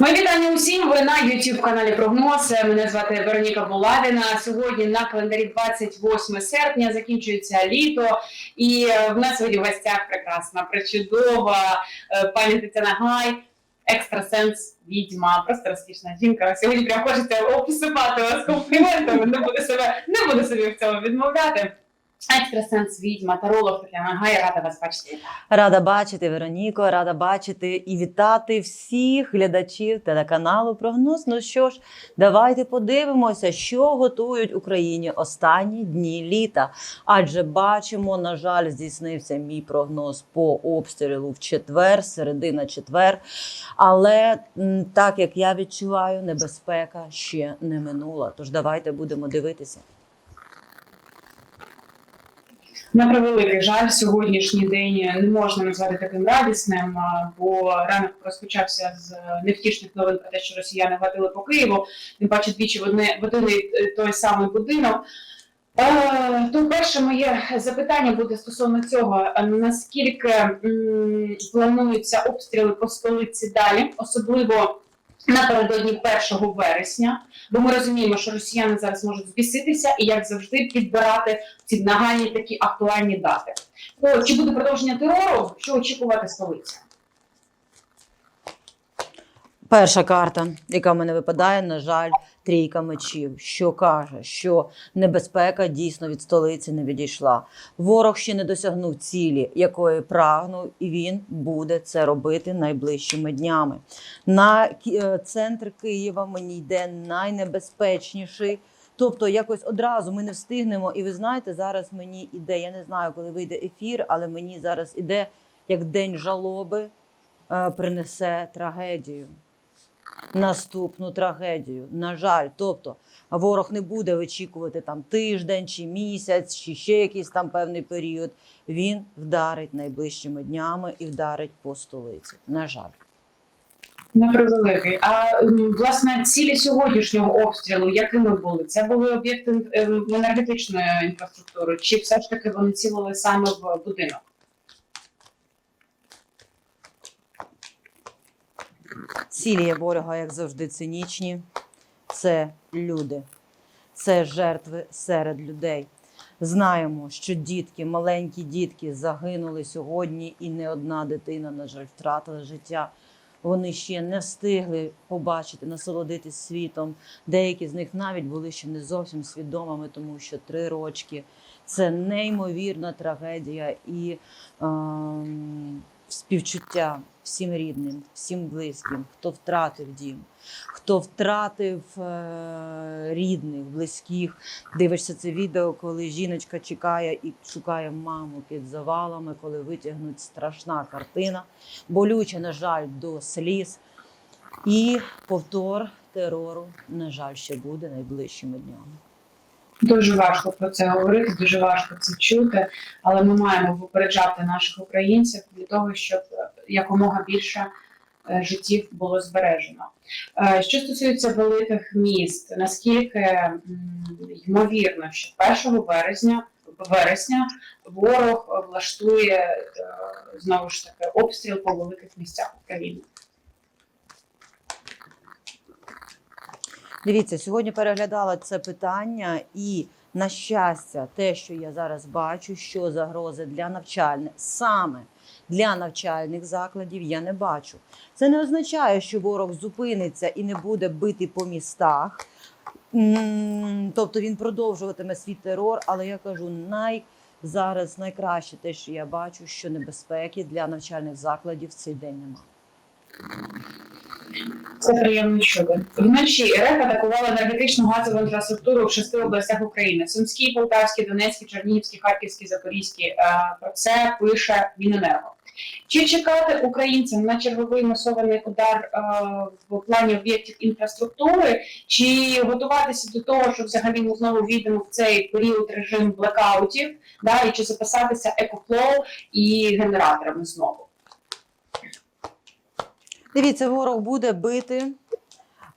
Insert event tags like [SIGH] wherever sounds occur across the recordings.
Мої вітання усім. Ви на youtube каналі Прогноз. Мене звати Вероніка Булавіна. Сьогодні на календарі 28 серпня закінчується літо, і в нас сьогодні в гостях прекрасна, причудова е, пані Тетяна Гай. Екстрасенс, відьма, просто розкішна жінка. Сьогодні прям хочеться обсипати вас компліментами. Не буду себе, не буду собі в цьому відмовляти. Екстрасенс, відьма, таролог Тетяна Гай, рада вас бачити. Рада бачити Вероніко, рада бачити і вітати всіх глядачів телеканалу Прогноз. Ну що ж, давайте подивимося, що готують Україні останні дні літа. Адже бачимо, на жаль, здійснився мій прогноз по обстрілу в четвер, середина четвер. Але так як я відчуваю, небезпека ще не минула. Тож давайте будемо дивитися. На превеликий жаль, сьогоднішній день не можна назвати таким радісним, бо ранок розпочався з невтішних новин про те, що росіяни гатили по Києву, тим паче двічі в одне в один той самий будинок. Е, То перше моє запитання буде стосовно цього: наскільки плануються обстріли по столиці далі, особливо напередодні 1 вересня, бо ми розуміємо, що росіяни зараз можуть збіситися і як завжди підбирати ці нагальні такі актуальні дати. О, чи буде продовження терору? Що очікувати столиці? Перша карта, яка в мене випадає, на жаль, трійка мечів, що каже, що небезпека дійсно від столиці не відійшла. Ворог ще не досягнув цілі, якої прагнув, і він буде це робити найближчими днями. На е, центр Києва мені йде найнебезпечніший. Тобто, якось одразу ми не встигнемо. І ви знаєте, зараз мені іде, я не знаю, коли вийде ефір, але мені зараз іде як день жалоби е, принесе трагедію наступну трагедію. На жаль, тобто ворог не буде вичікувати там тиждень чи місяць, чи ще якийсь там певний період. Він вдарить найближчими днями і вдарить по столиці. На жаль. На превеликий. А власне цілі сьогоднішнього обстрілу, якими були? Це були об'єкти ем, енергетичної інфраструктури, чи все ж таки вони цілили саме в будинок? Цілі ворога, як завжди, цинічні. Це люди, це жертви серед людей. Знаємо, що дітки, маленькі дітки загинули сьогодні, і не одна дитина, на жаль, втратила життя. Вони ще не встигли побачити, насолодитись світом. Деякі з них навіть були ще не зовсім свідомими, тому що три рочки це неймовірна трагедія і ем, співчуття всім рідним, всім близьким, хто втратив дім, хто втратив е, рідних, близьких. Дивишся це відео, коли жіночка чекає і шукає маму під завалами, коли витягнуть страшна картина, болюча, на жаль, до сліз. І повтор терору, на жаль, ще буде найближчими днями. Дуже важко про це говорити, дуже важко це чути, але ми маємо попереджати наших українців для того, щоб е, якомога більше е, життів було збережено. Е, Що стосується великих міст, наскільки ймовірно, що 1 березня вересня ворог влаштує знову ж таки обстріл по великих місцях України? Дивіться, сьогодні переглядала це питання, і на щастя, те, що я зараз бачу, що загрози для навчальних саме для навчальних закладів я не бачу. Це не означає, що ворог зупиниться і не буде бити по містах. Тобто він продовжуватиме свій терор, але я кажу, най зараз найкраще те, що я бачу, що небезпеки для навчальних закладів в цей день немає. Це приємно чути. Вночі РФ атакувала енергетичну газову інфраструктуру в шести областях України: Сумській, Полтавській, Донецькій, Чернігівській, Харківській, Запорізькій. Е, Про це пише Міненерго. Чи чекати українцям на черговий масований удар е, в плані об'єктів інфраструктури, чи готуватися до того, що взагалі ми знову війдемо в цей період режим блекаутів, да, і чи записатися екофлоу і генераторами знову? Дивіться, ворог буде бити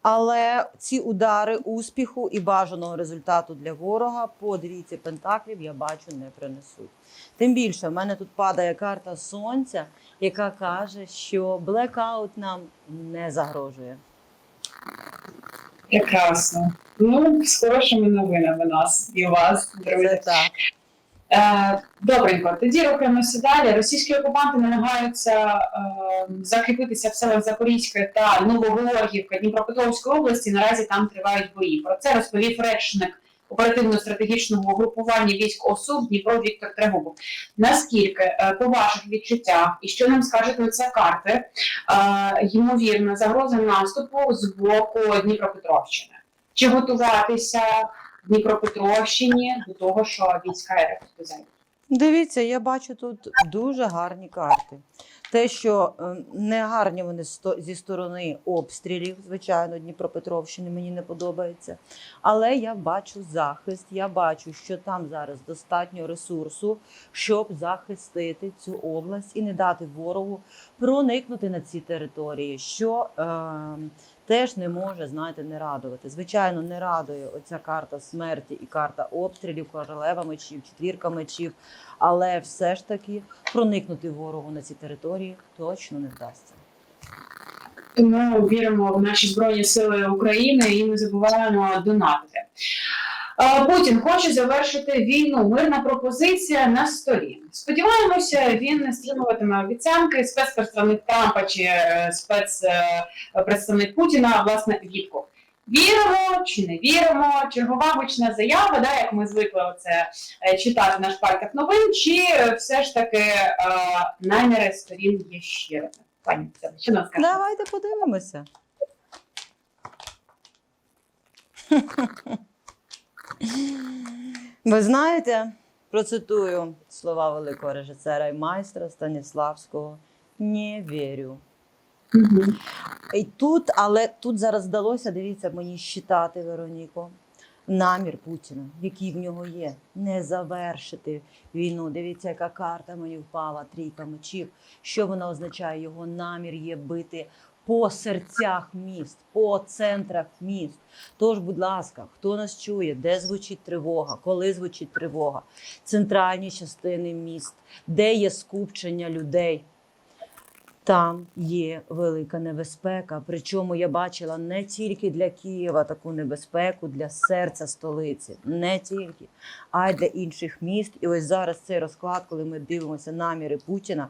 Але ці удари успіху і бажаного результату для ворога по двійці пентаклів я бачу не принесуть. Тим більше в мене тут падає карта сонця, яка каже, що блекаут нам не загрожує. Прекрасно. Ну, з хорошими новинами нас і вас, друзі. Це так. Е, Добренько, тоді рухаємося далі. Російські окупанти намагаються е, закріпитися в селах Запорізька та Новогеоргівка Дніпропетровської області. Наразі там тривають бої. Про це розповів речник оперативно-стратегічного угрупування військ ОСУ Дніпро Віктор Трегубов. Наскільки е, по ваших відчуттях і що нам скажете оця карти, е, ймовірна загроза наступу з боку Дніпропетровщини? Чи готуватися Дніпропетровщині до того, що війська РФ туди? Дивіться, я бачу тут дуже гарні карти. Те, що е, не гарні вони зі сторони обстрілів, звичайно, Дніпропетровщини мені не подобається. Але я бачу захист, я бачу, що там зараз достатньо ресурсу, щоб захистити цю область і не дати ворогу проникнути на ці території, що е, теж не може, знаєте, не радувати. Звичайно, не радує оця карта смерті і карта обстрілів, королева мечів, четвірка мечів. Але все ж таки проникнути ворогу на ці території точно не вдасться. Тому віримо в наші збройні сили України і не забуваємо донатити. Е, Путін хоче завершити війну. Мирна пропозиція на столі. Сподіваємося, він не стримуватиме обіцянки. Спецпредставник Трампа чи е, спецпредставник Путіна, власне, Вітков. Віримо чи не віримо? Чергова гучна заява, да, як ми звикли це читати на шпальках новин, чи е, все ж таки е, наміри сторін є щирими? Пані що нам скажете? Давайте подивимося. [LAUGHS] Ви знаєте, процитую слова великого режисера і майстра Станіславського. Не вірю. Мгм. І тут, але тут зараз вдалося, дивіться, мені щитати, Вероніко, намір Путіна, який в нього є, не завершити війну. Дивіться, яка карта мені впала, трійка мечів. Що вона означає? Його намір є бити по серцях міст, по центрах міст. Тож, будь ласка, хто нас чує, де звучить тривога, коли звучить тривога, центральні частини міст, де є скупчення людей. Там є велика небезпека. Причому я бачила не тільки для Києва таку небезпеку, для серця столиці, не тільки, а й для інших міст. І ось зараз цей розклад, коли ми дивимося наміри Путіна,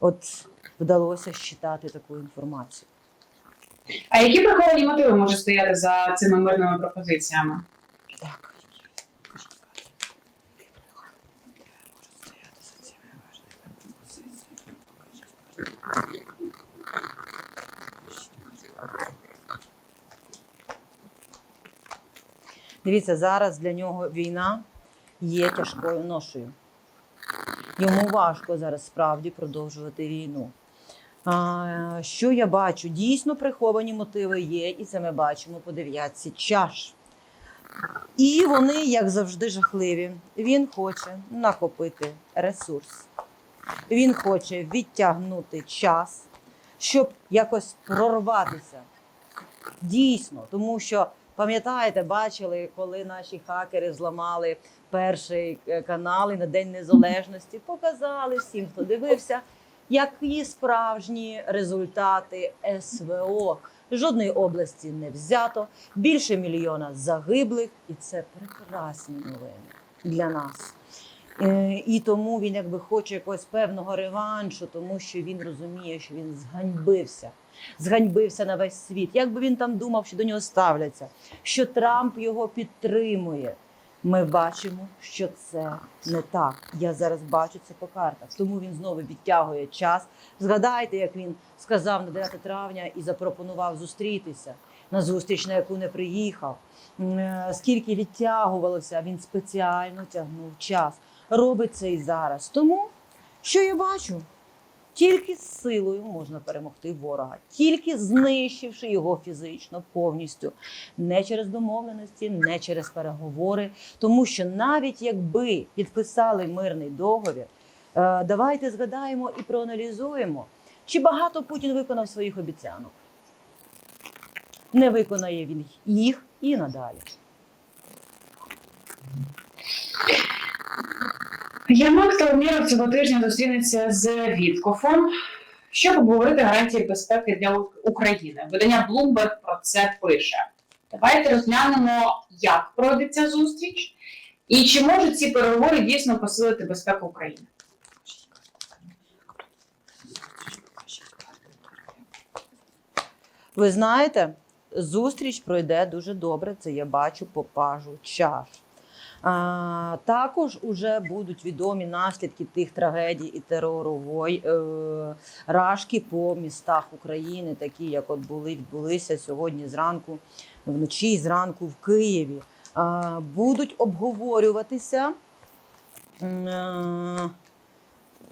от вдалося щитати таку інформацію. А які приховані мотиви можуть стояти за цими мирними пропозиціями? Так. Дивіться, зараз для нього війна є тяжкою ношею. Йому важко зараз справді продовжувати війну. Що я бачу? Дійсно приховані мотиви є, і це ми бачимо по дев'ятці чаш. І вони, як завжди, жахливі. Він хоче накопити ресурс. Він хоче відтягнути час, щоб якось прорватися. Дійсно, тому що пам'ятаєте, бачили, коли наші хакери зламали перший е, канал і на День Незалежності, показали всім, хто дивився, які справжні результати СВО. Жодної області не взято, більше мільйона загиблих, і це прекрасні новини для нас. Е, І тому він якби хоче якогось певного реваншу, тому що він розуміє, що він зганьбився. Зганьбився на весь світ. Як би він там думав, що до нього ставляться, що Трамп його підтримує. Ми бачимо, що це не так. Я зараз бачу це по картах. Тому він знову відтягує час. Згадайте, як він сказав на 9 травня і запропонував зустрітися на зустріч, на яку не приїхав. Е, Скільки відтягувалося, він спеціально тягнув час. Робить це і зараз. Тому що я бачу? Тільки з силою можна перемогти ворога, тільки знищивши його фізично повністю, не через домовленості, не через переговори. Тому що навіть якби підписали мирний договір, е, давайте згадаємо і проаналізуємо, чи багато Путін виконав своїх обіцянок. не виконає він їх і надалі. Єрмак та Уміров цього тижня зустрінеться з Віткофом, щоб обговорити гарантії безпеки для України. Видання Bloomberg про це пише. Давайте розглянемо, як пройде ця зустріч, і чи можуть ці переговори дійсно посилити безпеку України. Ви знаєте, зустріч пройде дуже добре. Це я бачу по пажу чаш. А, також уже будуть відомі наслідки тих трагедій і терору вой, е, рашки по містах України, такі як от були відбулися сьогодні зранку, вночі зранку в Києві. А, будуть обговорюватися. е,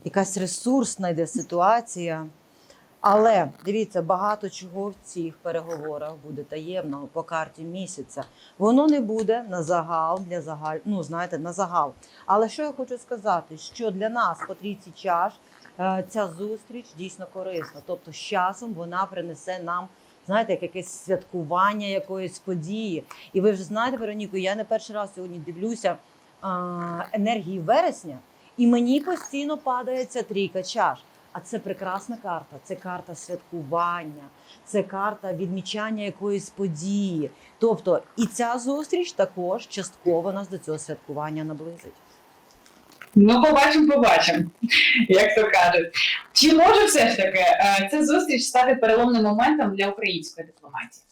Якась ресурсна йде ситуація. Але дивіться, багато чого в цих переговорах буде таємного по карті місяця. Воно не буде на загал для загаль, ну знаєте, на загал. Але що я хочу сказати, що для нас по трійці чаш е, ця зустріч дійсно корисна. Тобто, з часом вона принесе нам. Знаєте, як якесь святкування якоїсь події. І ви вже знаєте, Вероніко, я не перший раз сьогодні дивлюся а, енергії вересня, і мені постійно падає ця трійка чаш. А це прекрасна карта. Це карта святкування, це карта відмічання якоїсь події. Тобто, і ця зустріч також частково нас до цього святкування наблизить. Ну, побачимо, побачимо, як то кажуть. Чи може все ж таки е, ця зустріч стати переломним моментом для української дипломатії?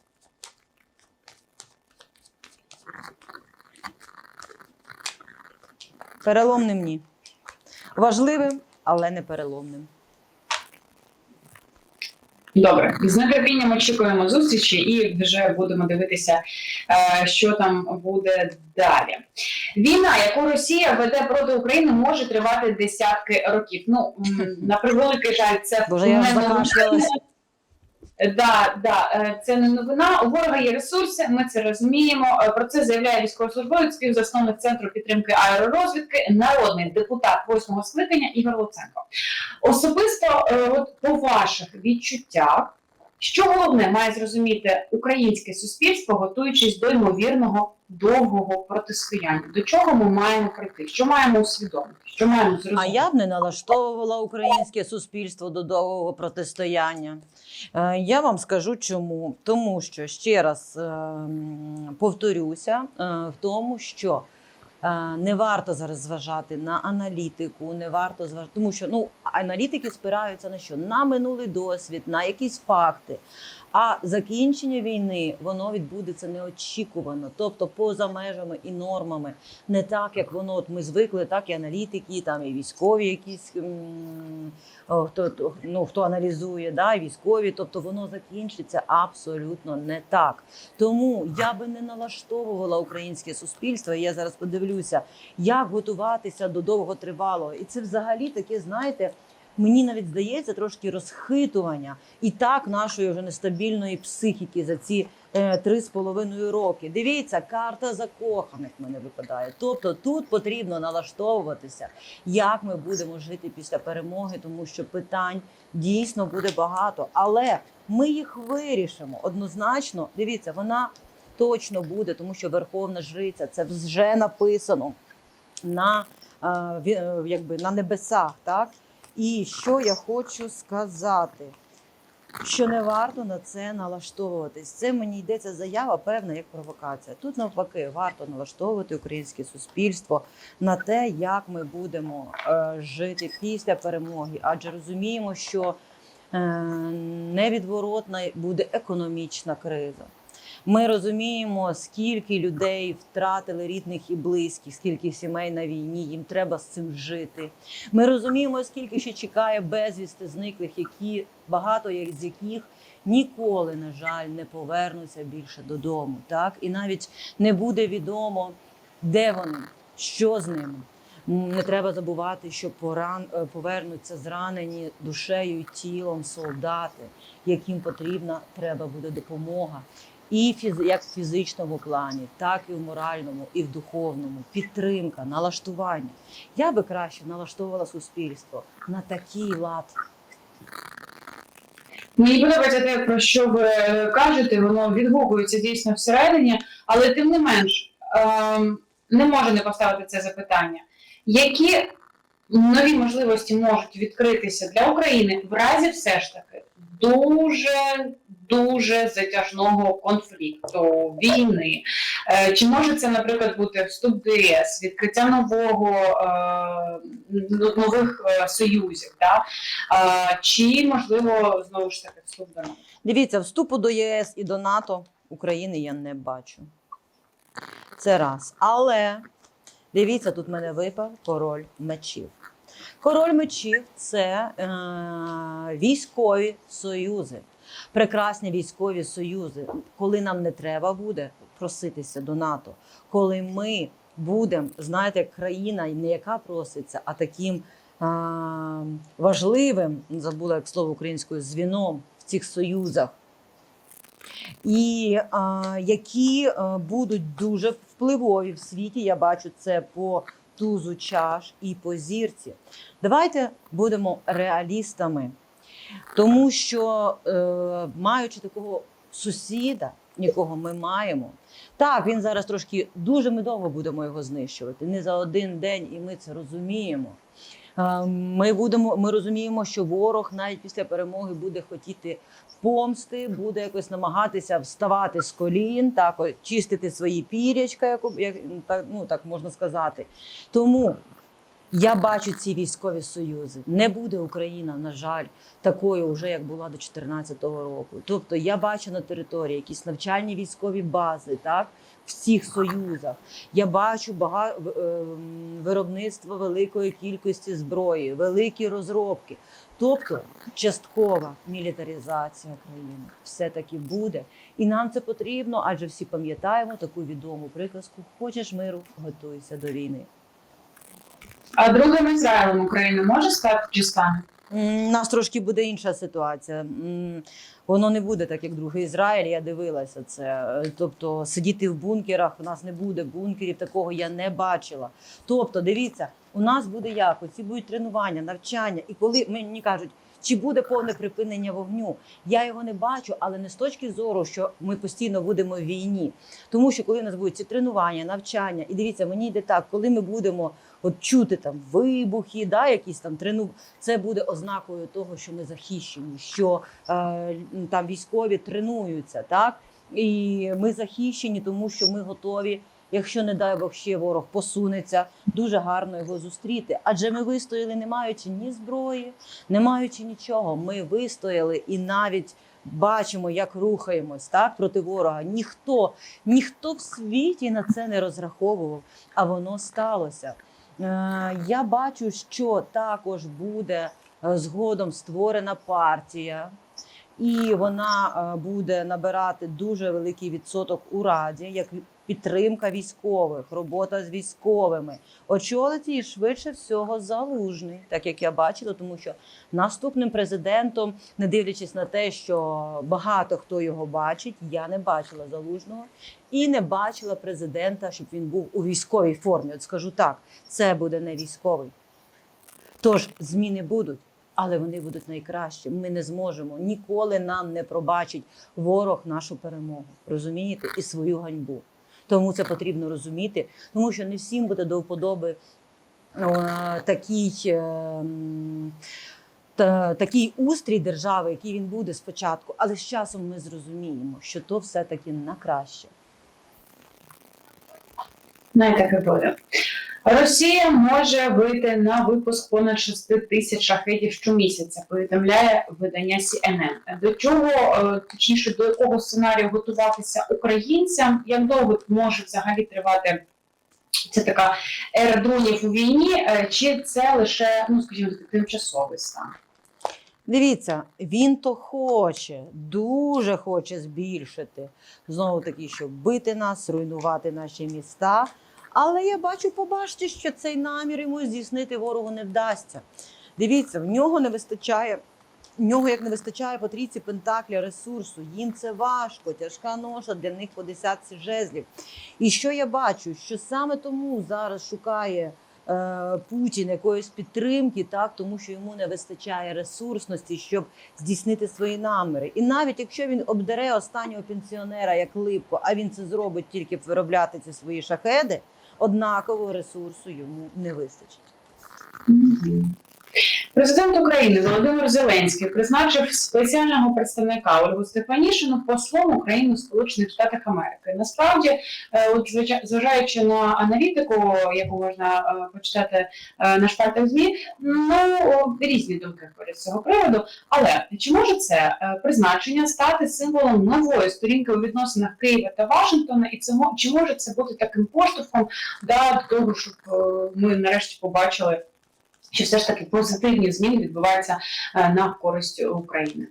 Переломним ні. Важливим, але не переломним. Добре, з нетерпінням очікуємо зустрічі і вже будемо дивитися, е, що там буде далі. Війна, яку Росія веде проти України, може тривати десятки років. Ну [LAUGHS] на превеликий жаль, це Боже, я не аж новина. закашлялась. Да, да, е, це не новина. У ворога є ресурси. Ми це розуміємо. Е, Про це заявляє військовослужбовець, співзасновник центру підтримки аеророзвідки, народний депутат восьмого скликання Ігор Луценко. Особисто, е, от по ваших відчуттях, що головне має зрозуміти українське суспільство, готуючись до ймовірного довгого протистояння? До чого ми маємо прийти? Що маємо усвідомити? Що маємо зрозуміти? А я б не налаштовувала українське суспільство до довгого протистояння. Е, Я вам скажу чому. Тому що ще раз е, повторюся е, в тому, що не варто зараз зважати на аналітику, не варто зважати, тому що ну аналітики спираються на що? На минулий досвід, на якісь факти. А закінчення війни воно відбудеться неочікувано, тобто поза межами і нормами, не так, як воно от ми звикли, так і аналітики, там і військові, якісь хто ну хто аналізує, да, і військові. Тобто воно закінчиться абсолютно не так. Тому я би не налаштовувала українське суспільство. і Я зараз подивлюся, як готуватися до довготривалого. І це взагалі таке, знаєте. Мені навіть здається трошки розхитування і так нашої вже нестабільної психіки за ці е, три з половиною роки. Дивіться, карта закоханих мене випадає. Тобто тут потрібно налаштовуватися, як ми будемо жити після перемоги, тому що питань дійсно буде багато, але ми їх вирішимо однозначно. Дивіться, вона точно буде, тому що Верховна Жриця це вже написано на, е, е, якби, на небесах. Так? І що я хочу сказати? Що не варто на це налаштовуватись. Це мені йдеться заява, певна як провокація. Тут навпаки варто налаштовувати українське суспільство на те, як ми будемо е, жити після перемоги, адже розуміємо, що е, невідворотна буде економічна криза. Ми розуміємо, скільки людей втратили рідних і близьких, скільки сімей на війні, їм треба з цим жити. Ми розуміємо, скільки ще чекає безвісти зниклих, які багато з яких ніколи, на жаль, не повернуться більше додому. Так і навіть не буде відомо, де вони, що з ними. Не треба забувати, що поран е, повернуться зранені душею і тілом солдати, яким потрібна треба буде допомога. І фіз, як в фізичному плані, так і в моральному, і в духовному підтримка, налаштування. Я би краще налаштовувала суспільство на такий лад. Мені подобається те, про що ви кажете, воно відгукується дійсно всередині, але тим не менш ем, не можу не поставити це запитання. Які нові можливості можуть відкритися для України в разі все ж таки дуже дуже затяжного конфлікту, війни? Е, Чи може це, наприклад, бути вступ до ЄС, відкриття нового е, ну, нових е, союзів? Да? Чи можливо знову ж таки вступ до НАТО? Дивіться, вступу до ЄС і до НАТО України я не бачу. Це раз. Але дивіться, тут мене випав король мечів. Король мечів це е, військові союзи, прекрасні військові союзи, коли нам не треба буде проситися до НАТО, коли ми будемо, знаєте, країна не яка проситься, а таким а, важливим, забула як слово українською, звіном в цих союзах. І а, які а, будуть дуже впливові в світі. Я бачу це по тузу чаш і по зірці. Давайте будемо реалістами, тому що, е, маючи такого сусіда, якого ми маємо, так він зараз трошки дуже ми довго будемо його знищувати. Не за один день, і ми це розуміємо. Ми будемо, ми розуміємо, що ворог навіть після перемоги буде хотіти помсти, буде якось намагатися вставати з колін, так чистити свої пірячка, як, як так, ну так можна сказати. Тому я бачу ці військові союзи. Не буде Україна, на жаль, такою, вже як була до 2014 року. Тобто я бачу на території якісь навчальні військові бази, так в цих союзах. Я бачу бага... ем, виробництво великої кількості зброї, великі розробки. Тобто часткова мілітаризація країни все-таки буде. І нам це потрібно, адже всі пам'ятаємо таку відому приказку: хочеш миру, готуйся до війни. А другим Ізраїлем Україна може стати чи стане? У нас трошки буде інша ситуація. Воно не буде так, як другий Ізраїль. Я дивилася це. Е, Тобто сидіти в бункерах, у нас не буде бункерів, такого я не бачила. Тобто, дивіться, у нас буде як? Оці будуть тренування, навчання. І коли мені кажуть, чи буде повне припинення вогню, я його не бачу, але не з точки зору, що ми постійно будемо в війні. Тому що коли у нас будуть ці тренування, навчання, і дивіться, мені йде так, коли ми будемо от чути там вибухи, да, якісь там трену, це буде ознакою того, що ми захищені, що е, там військові тренуються, так і ми захищені, тому що ми готові. Якщо не дай Бог ще ворог посунеться, дуже гарно його зустріти. Адже ми вистояли, не маючи ні зброї, не маючи нічого. Ми вистояли і навіть бачимо, як рухаємось так проти ворога. Ніхто, ніхто в світі на це не розраховував, а воно сталося. Е, Я бачу, що також буде е, згодом створена партія, і вона е, буде набирати дуже великий відсоток у раді, як підтримка військових, робота з військовими. Очолить її швидше всього залужний, так як я бачила, тому що наступним президентом, не дивлячись на те, що багато хто його бачить, я не бачила залужного і не бачила президента, щоб він був у військовій формі. От скажу так, це буде не військовий. Тож зміни будуть, але вони будуть найкращі. Ми не зможемо ніколи нам не пробачить ворог нашу перемогу. Розумієте, і свою ганьбу. Тому це потрібно розуміти, тому що не всім буде до вподоби е, такий. е, та, такий устрій держави, який він буде спочатку, але з часом ми зрозуміємо, що то все-таки на краще. Так і буде. Росія може вийти на випуск понад 6 тисяч шахетів щомісяця, повідомляє видання CNN. До чого, е, точніше, до якого сценарію готуватися українцям? Як довго може взагалі тривати ця така ера дронів у війні? Е, Чи це лише, ну скажімо, тимчасовий стан? Дивіться, він то хоче, дуже хоче збільшити знову таки, щоб бити нас, руйнувати наші міста. Але я бачу, побачте, що цей намір йому здійснити ворогу не вдасться. Дивіться, в нього не вистачає. В нього як не вистачає по трійці пентакля ресурсу, їм це важко, тяжка ноша для них по десятці жезлів. І що я бачу? Що саме тому зараз шукає е, Путін якоїсь підтримки, так тому що йому не вистачає ресурсності, щоб здійснити свої наміри. І навіть якщо він обдере останнього пенсіонера як липко, а він це зробить тільки виробляти ці свої шахеди, однакового ресурсу йому не вистачить. Президент України Володимир Зеленський призначив спеціального представника Ольгу Стефанішину послом України в Сполучених Штатах Америки. Насправді, е, от зважаючи на аналітику, яку можна е, почитати е, на шпальтах ЗМІ, ну різні думки ходять з цього приводу. Але чи може це призначення стати символом нової сторінки у відносинах Києва та Вашингтона? І це чи може це бути таким поштовхом да, до того, щоб ми нарешті побачили? Що все ж таки позитивні зміни відбуваються е, на користь України.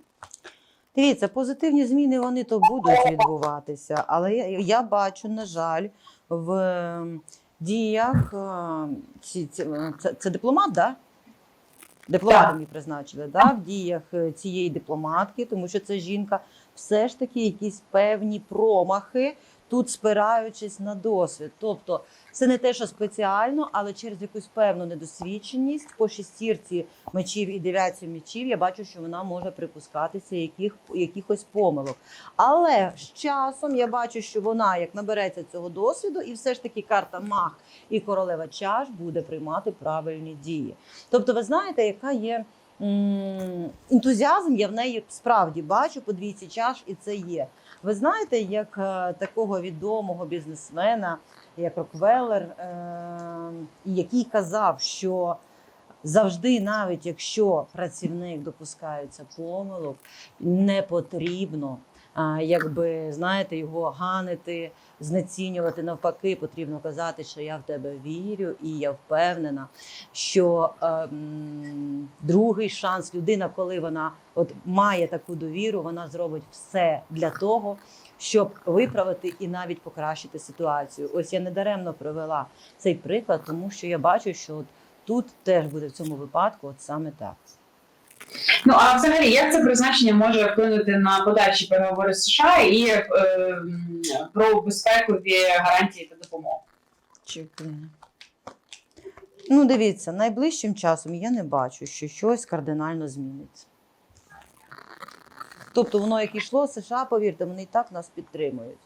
Дивіться, позитивні зміни вони то будуть відбуватися, але я, я бачу, на жаль, в діях е, ці, ці, е, це, це дипломат, да? Дипломатом її призначили, да? в діях цієї дипломатки, тому що це жінка, все ж таки якісь певні промахи, тут спираючись на досвід. Тобто це не те, що спеціально, але через якусь певну недосвідченість по шестірці мечів і дев'ятці мечів я бачу, що вона може припускатися яких, якихось помилок. Але з часом я бачу, що вона як набереться цього досвіду, і все ж таки карта маг і королева чаш буде приймати правильні дії. Тобто, ви знаєте, яка є. Ентузіазм я в неї справді бачу по двійці чаш, і це є. Ви знаєте, як е, такого відомого бізнесмена, як Роквеллер, е, який казав, що завжди, навіть якщо працівник допускається помилок, не потрібно. Якби знаєте, його ганити, знецінювати навпаки, потрібно казати, що я в тебе вірю, і я впевнена, що е, м, другий шанс людина, коли вона от має таку довіру, вона зробить все для того, щоб виправити і навіть покращити ситуацію. Ось я недаремно привела цей приклад, тому що я бачу, що от тут теж буде в цьому випадку, от саме так. Ну а взагалі, як це призначення може вплинути на подальші переговори з США і е, про безпекові гарантії та допомогу? Чекай. Ну, дивіться, найближчим часом я не бачу, що щось кардинально зміниться. Тобто, воно як йшло, США, повірте, вони і так нас підтримують.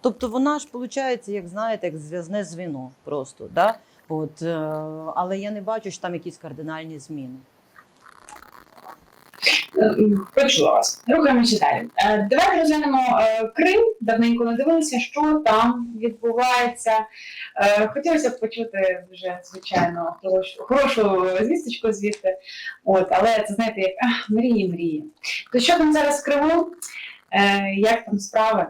Тобто, вона ж виходить, як знаєте, як зв'язне звіно просто. Да? От, е, але я не бачу, що там якісь кардинальні зміни. Е, Почула вас. Рухаємося далі. Е, Давайте розглянемо е, Крим. Давненько не дивилися, що там відбувається. Е, Хотілося б почути вже, звичайно, хорошу, звісточку звідти. От, але це знаєте, як ах, мрії, мрії. То що там зараз в Криму? Як там справи?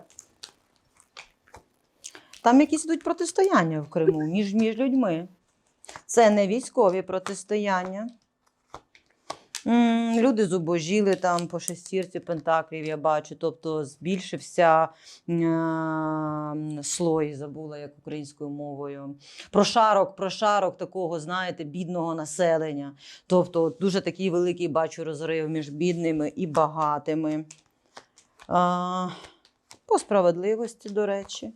Там якісь ідуть протистояння в Криму між, між людьми. Це не військові протистояння. Люди зубожіли там по шестірці пентаклів, я бачу. Тобто збільшився слой, забула як українською мовою. Прошарок, прошарок такого, знаєте, бідного населення. Тобто, дуже такий великий бачу розрив між бідними і багатими. А, по справедливості, до речі.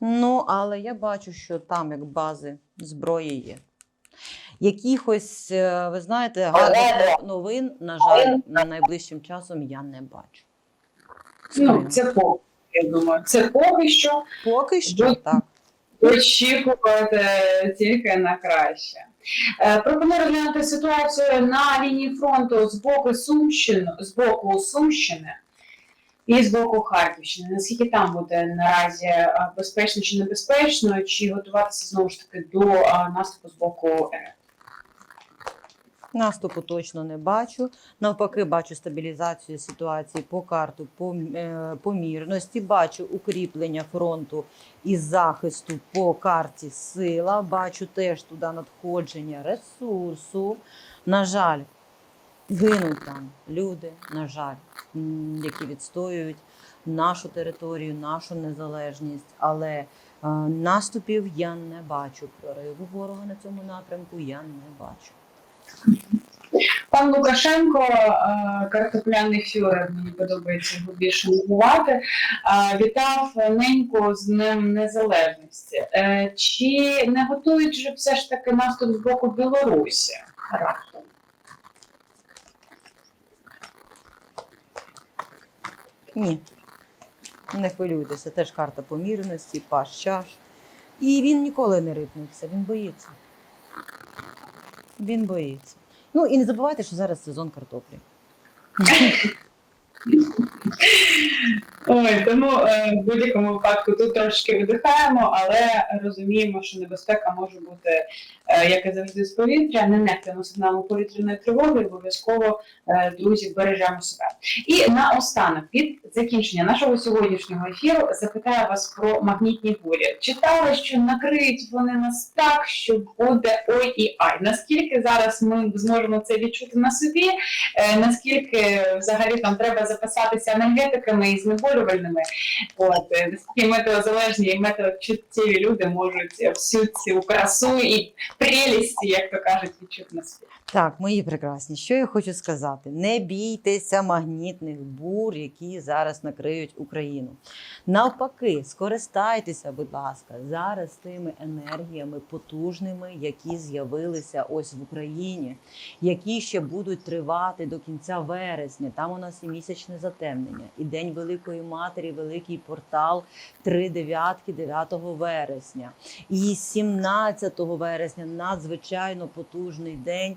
Ну, але я бачу, що там як бази зброї є. Якихось, е, ви знаєте, гарних новин, на жаль, на найближчим часом я не бачу. Ну, це поки, я думаю. Це поки що. Поки що Ви- так. очікувати тільки на краще. Е, Пропоную розглянути ситуацію на лінії фронту з боку Сумщини, з боку Сумщини і з боку Харківщини. Наскільки там буде наразі е, безпечно чи небезпечно, чи готуватися знову ж таки до наступу з боку РФ? Наступу точно не бачу. Навпаки, бачу стабілізацію ситуації по карту, по, е, по мірності. Бачу укріплення фронту і захисту по карті сила. Бачу теж туди надходження ресурсу. На жаль, гинуть там люди, на жаль, які відстоюють нашу територію, нашу незалежність. Але е, наступів я не бачу. Прориву ворога на цьому напрямку я не бачу. Пан Лукашенко, е, картопляний фюрер, мені подобається його більше називати, е, вітав неньку з Днем Незалежності. Е, Чи не готують же все ж таки наступ з боку Білорусі? Раптом? Ні. Не хвилюйтеся, теж карта помірності, паш чаш. І він ніколи не рипнеться, він боїться. Він боїться. Ну і не забувайте, що зараз сезон картоплі. [LAUGHS] Ой, тому е, в будь-якому випадку тут трошки видихаємо, але розуміємо, що небезпека може бути, е, як і завжди, з повітря. Не нехтуємо сигналом повітряної тривоги, обов'язково, е, друзі, бережемо себе. І наостанок, під закінчення нашого сьогоднішнього ефіру, запитаю вас про магнітні бурі. Читали, що накриють вони нас так, що буде ой і ай. Наскільки зараз ми зможемо це відчути на собі? Е, наскільки взагалі там треба записатися енергетиками і знеболювальними. От е, наскільки метеозалежні і метеочуттєві люди можуть всю цю красу і прелісті, як то кажуть, відчути на собі. Так, мої прекрасні, що я хочу сказати: не бійтеся магнітних бур, які зараз накриють Україну. Навпаки, скористайтеся, будь ласка, зараз тими енергіями потужними, які з'явилися ось в Україні, які ще будуть тривати до кінця вересня. Там у нас і місячне затемнення, і День Великої Матері, великий портал, три дев'ятки 9 вересня. І 17 вересня надзвичайно потужний день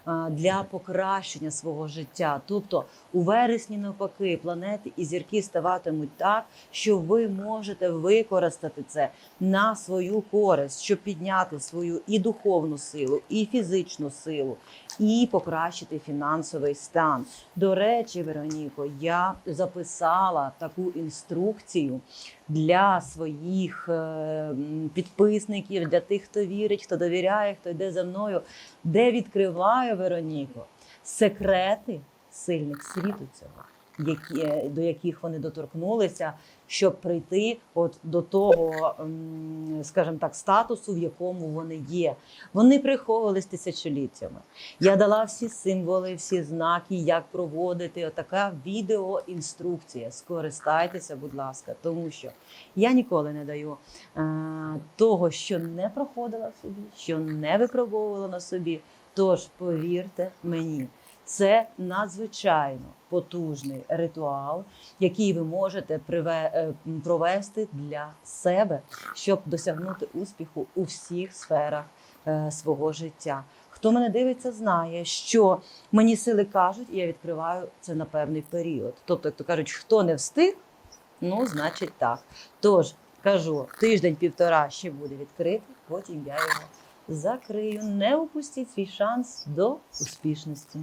для покращення свого життя. Тобто у вересні, навпаки, планети і зірки ставатимуть так, що ви можете використати це на свою користь, щоб підняти свою і духовну силу, і фізичну силу, і покращити фінансовий стан. До речі, Вероніко, я записала таку інструкцію для своїх е, підписників, для тих, хто вірить, хто довіряє, хто йде за мною, де відкриваю Вероніко секрети сильних світу цього, які, е, до яких вони доторкнулися, щоб прийти от до того, скажімо так, статусу, в якому вони є. Вони приховувались тисячоліттями. Я дала всі символи, всі знаки, як проводити. Отака відеоінструкція. Скористайтеся, будь ласка, тому що я ніколи не даю е, того, що не проходила в собі, що не випробовувала на собі. Тож повірте мені, це надзвичайно потужний ритуал, який ви можете е, провести для себе, щоб досягнути успіху у всіх сферах е, свого життя. Хто мене дивиться, знає, що мені сили кажуть, і я відкриваю це на певний період. Тобто, як то кажуть, хто не встиг, ну значить так. Тож кажу, тиждень-півтора ще буде відкритий, потім я його закрию. Не упустіть свій шанс до успішності.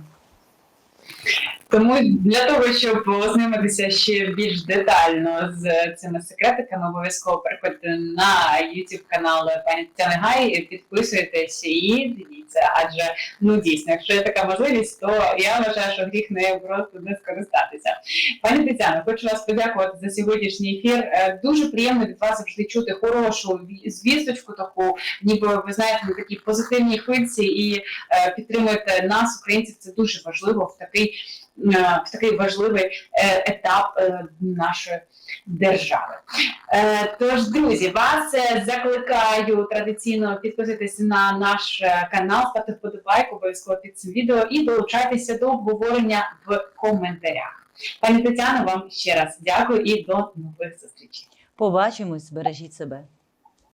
Тому для того, щоб ознайомитися ще більш детально з цими секретиками, обов'язково переходьте на YouTube канал пані Тетяни Гай, підписуйтесь і дивіться. Адже ну дійсно, якщо є така можливість, то я вважаю, що гріх не просто не скористатися. Пані Тетяно, хочу вас подякувати за сьогоднішній ефір. Е, Дуже приємно від вас завжди чути хорошу ві- звісточку, таку, ніби ви знаєте, на такій позитивній хвильці і е, підтримуєте нас, українців. Це дуже важливо в такий в такий важливий е, етап е, нашої держави. Е, Тож, друзі, вас е, закликаю традиційно підписатися на наш е, канал, ставте вподобайку обов'язково під цим відео і долучайтеся до обговорення в коментарях. Пані Тетяно, вам ще раз дякую і до нових зустрічей. Побачимось, бережіть себе.